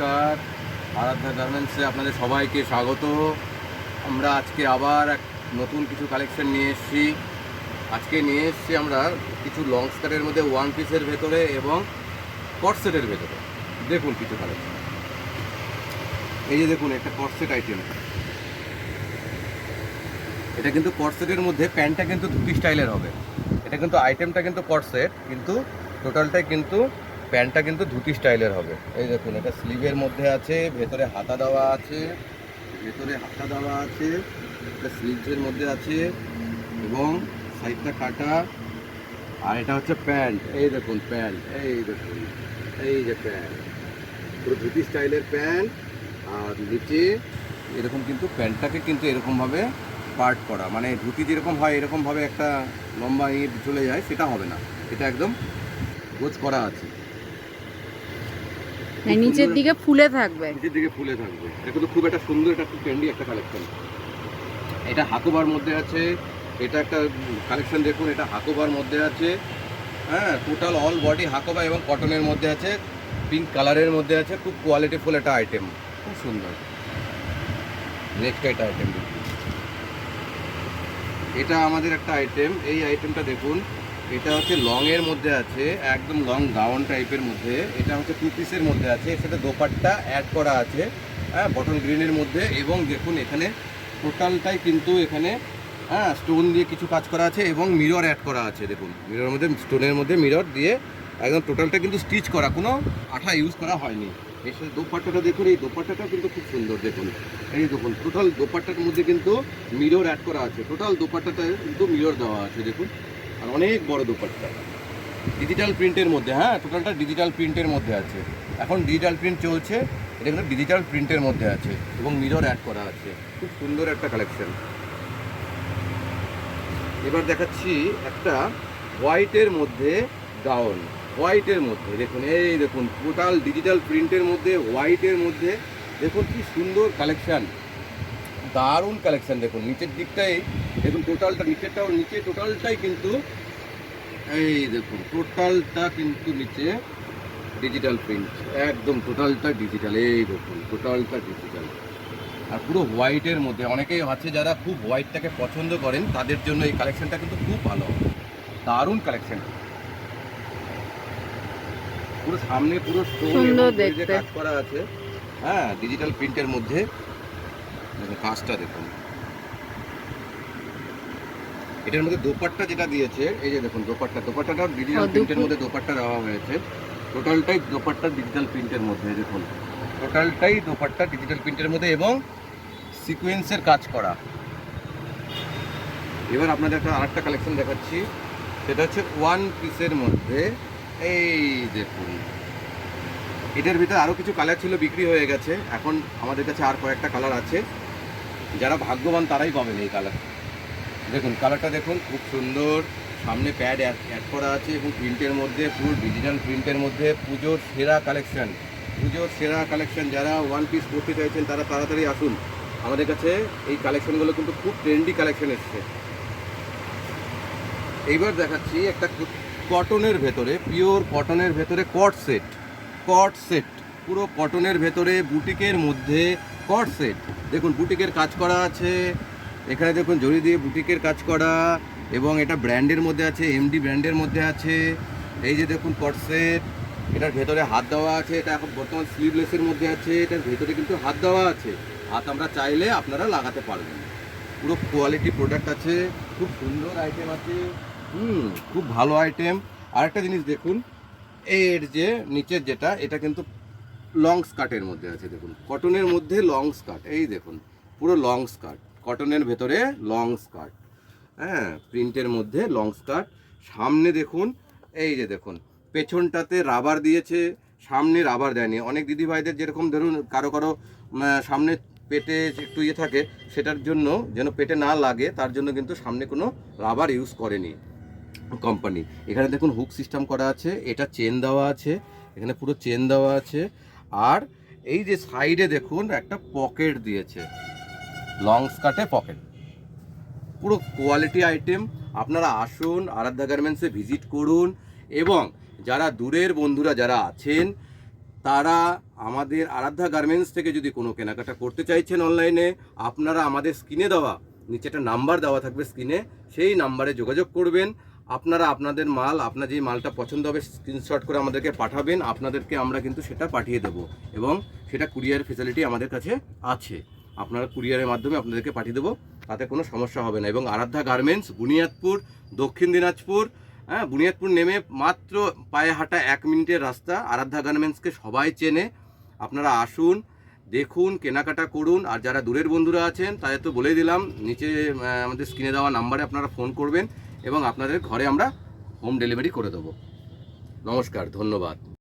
নমস্কার। আরাধ্যা গার্মেন্টসে আপনাদের সবাইকে স্বাগত। আমরা আজকে আবার এক নতুন কিছু কালেকশন নিয়ে এসেছি। আজকে নিয়ে এসেছি আমরা কিছু লং স্কার্টের মধ্যে ওয়ান পিসের ভেতরে এবং কটসেটের ভেতরে। দেখুন কিছু কালেকশন এই যে দেখুন, একটা কটসেট আইটেম এটা কিন্তু কটসেটের মধ্যে প্যান্টটা কিন্তু ধুতি স্টাইলের হবে। এটা কিন্তু আইটেমটা কিন্তু কটসেট কিন্তু টোটালটাই কিন্তু প্যান্টটা কিন্তু ধুতি স্টাইলের হবে। এই দেখুন, এটা স্লিভের মধ্যে আছে, ভেতরে হাতা দেওয়া আছে, ভেতরে হাতা দেওয়া আছে, এটা স্লিভসের মধ্যে আছে এবং সাইডটা কাটা, আর এটা হচ্ছে প্যান্ট। এই দেখুন প্যান্ট, এই দেখুন, এই যে প্যান্ট। পুরো ধুতি স্টাইলের প্যান্ট, আর নিচে এরকম কিন্তু প্যান্টটাকে কিন্তু এরকমভাবে পার্ট করা। মানে ধুতি যেরকম হয়, এরকমভাবে একটা লম্বা ইট চলে যায়, সেটা হবে না। এটা একদম গোছ করা আছে। মানে নিচের দিকে ফুলে থাকবে। নিচের দিকে ফুলে থাকবে। এটা কিন্তু খুব একটা সুন্দর এটা খুব ট্রেন্ডি একটা কালেকশন এটা হাকোবার মধ্যে আছে এটা একটা কালেকশন দেখুন এটা হাকোবার মধ্যে আছে। হ্যাঁ টোটাল অল বডি হাকোবা এবং কটনের মধ্যে আছে পিঙ্ক কালারের মধ্যে আছে খুব কোয়ালিটিফুল একটা আইটেম খুব সুন্দর। নেক্সট একটা আইটেম এটা আমাদের একটা আইটেম এই আইটেমটা দেখুন। এটা হচ্ছে লং এর মধ্যে আছে, একদম লং গাউন টাইপের মধ্যে। এটা হচ্ছে টু পিসের মধ্যে আছে সাথে দোপাট্টা অ্যাড করা আছে হ্যাঁ বটল গ্রিনের মধ্যে। এবং দেখুন, এখানে টোটালটাই কিন্তু এখানে হ্যাঁ স্টোন দিয়ে কিছু কাজ করা আছে এবং মিরর অ্যাড করা আছে, দেখুন। মিররের মধ্যে স্টোনের মধ্যে মিরর দিয়ে একদম টোটালটা কিন্তু স্টিচ করা, কোনো আঠা ইউজ করা হয়নি। এর সাথে দোপাট্টাটা দেখুন, এই দোপাট্টাটা কিন্তু খুব সুন্দর, দেখুন। এই দেখুন টোটাল দোপাট্টার মধ্যে কিন্তু মিরর অ্যাড করা আছে। টোটাল দোপাট্টাটা কিন্তু মিরর দেওয়া আছে, দেখুন। আর অনেক বড় দোপাট্টা। ডিজিটাল প্রিন্টের মধ্যে হ্যাঁ টোটালটা ডিজিটাল প্রিন্টের মধ্যে আছে। এখন ডিজিটাল প্রিন্ট চলছে, এটা কিন্তু ডিজিটাল প্রিন্টের মধ্যে আছে এবং মিরর অ্যাড করা আছে। খুব সুন্দর একটা কালেকশন এবার দেখাচ্ছি একটা হোয়াইটের মধ্যে গাউন হোয়াইটের মধ্যে, দেখুন, এই দেখুন টোটাল ডিজিটাল প্রিন্টের মধ্যে হোয়াইটের মধ্যে, দেখুন কি সুন্দর কালেকশন দারুণ কালেকশন দেখুন নিচের দিকটাই দেখুন টোটালটা নিচেরটাও নিচে টোটালটাই কিন্তু এই দেখুন টোটালটা কিন্তু নিচে ডিজিটাল প্রিন্ট একদম টোটালটা ডিজিটাল এই দেখুন টোটালটা ডিজিটাল আর পুরো হোয়াইটের মধ্যে অনেকেই আছে যারা খুব হোয়াইটটাকে পছন্দ করেন তাদের জন্য এই কালেকশনটা কিন্তু খুব ভালো। দারুণ কালেকশন পুরো সামনে পুরো দেখতে। কাজ করা আছে হ্যাঁ ডিজিটাল প্রিন্টের মধ্যে। দেখুন কাজটা দেখুন। এটার মধ্যে দোপাট্টা যেটা দিয়েছে এই যে দেখুন দোপাট্টা দোপাট্টাটাও ডিজিটাল প্রিন্টের মধ্যে দোপাট্টা দেওয়া হয়েছে। টোটালটাই দোপাট্টা ডিজিটাল প্রিন্টের মধ্যে দেখুন। টোটালটাই দোপাট্টা ডিজিটাল প্রিন্টের মধ্যে এবং সিকোয়েন্সের কাজ করা। এবার আপনাদের একটা আরেকটা কালেকশন দেখাচ্ছি। সেটা হচ্ছে ওয়ান পিসের মধ্যে। এই দেখুন। এটার ভিতরে আরও কিছু কালার ছিল বিক্রি হয়ে গেছে। এখন আমাদের কাছে আর কয়েকটা কালার আছে। যারা ভাগ্যবান তারাই পাবেন এই কালার দেখুন কালারটা দেখুন, খুব সুন্দর। সামনে প্যাড অ্যাড করা আছে এবং প্রিন্টের মধ্যে পুরো ডিজিটাল প্রিন্টের মধ্যে পুজোর সেরা কালেকশন পুজোর সেরা কালেকশন যারা ওয়ান পিস করতে চাইছেন, তারা তাড়াতাড়ি আসুন। আমাদের কাছে এই কালেকশনগুলো কিন্তু খুব ট্রেন্ডি কালেকশন এসছে। এইবার দেখাচ্ছি একটা কটনের ভেতরে পিওর কটনের ভেতরে কট সেট কট সেট পুরো কটনের ভেতরে বুটিকের মধ্যে কট সেট। দেখুন, বুটিকের কাজ করা আছে। এখানে দেখুন, জড়ি দিয়ে বুটিকের কাজ করা এবং এটা ব্র্যান্ডের মধ্যে আছে এমডি ব্র্যান্ডের মধ্যে আছে। এই যে দেখুন, কট সেট। এটার ভেতরে হাত দেওয়া আছে। এটা এখন বর্তমান স্লিভলেসের মধ্যে আছে। এটার ভেতরে কিন্তু হাত দেওয়া আছে। হাত আমরা চাইলে আপনারা লাগাতে পারবেন। পুরো কোয়ালিটি প্রোডাক্ট আছে। খুব সুন্দর আইটেম আছে। হুম, খুব ভালো আইটেম আরেকটা জিনিস দেখুন, এর যে নিচের যেটা, এটা কিন্তু লং স্কার্টের মধ্যে আছে, দেখুন। কটনের মধ্যে লং স্কার্ট এই দেখুন, পুরো লং স্কার্ট কটনের ভেতরে লং স্কার্ট হ্যাঁ প্রিন্টের মধ্যে লং স্কার্ট সামনে দেখুন, এই যে দেখুন, পেছনটাতে রাবার দিয়েছে, সামনে রাবার দেয়নি। অনেক দিদিভাইদের যেরকম ধরুন, কারও কারও সামনে পেটে একটু ইয়ে থাকে, সেটার জন্য যেন পেটে না লাগে, তার জন্য কিন্তু সামনে কোনো রাবার ইউজ করেনি কোম্পানি এখানে দেখুন হুক সিস্টেম করা আছে, এটা চেন দেওয়া আছে, এখানে পুরো চেন দেওয়া আছে। আর এই যে সাইডে দেখুন, একটা পকেট দিয়েছে। লং স্কার্টে পকেট। পুরো কোয়ালিটি আইটেম আপনারা আসুন, আরাধ্যা গার্মেন্টসে ভিজিট করুন এবং যারা দূরের বন্ধুরা যারা আছেন, তারা আমাদের আরাধ্যা গার্মেন্টস থেকে যদি কোনো কেনাকাটা করতে চাইছেন অনলাইনে, আপনারা আমাদের স্ক্রিনে দেওয়া, নিচে একটা নাম্বার দেওয়া থাকবে স্ক্রিনে, সেই নাম্বারে যোগাযোগ করবেন। আপনারা আপনাদের মাল, আপনার যে মালটা পছন্দ হবে স্ক্রিনশট করে আমাদেরকে পাঠাবেন। আপনাদেরকে আমরা কিন্তু সেটা পাঠিয়ে দেবো এবং সেটা কুরিয়ার ফেসিলিটি আমাদের কাছে আছে। আপনারা কুরিয়ারের মাধ্যমে আপনাদেরকে পাঠিয়ে দেবো, তাতে কোনো সমস্যা হবে না। এবং আরাধ্যা গার্মেন্টস বুনিয়াদপুর, দক্ষিণ দিনাজপুর হ্যাঁ বুনিয়াদপুর নেমে মাত্র পায়ে হাঁটা এক মিনিটের রাস্তা। আরাধ্যা গার্মেন্টসকে সবাই চেনে। আপনারা আসুন, দেখুন, কেনাকাটা করুন। আর যারা দূরের বন্ধুরা আছেন, তাদের তো বলেই দিলাম, নিচে আমাদের স্ক্রিনে দেওয়া নাম্বারে আপনারা ফোন করবেন। এবং আপনাদের ঘরে আমরা হোম ডেলিভারি করে দেবো। নমস্কার ধন্যবাদ।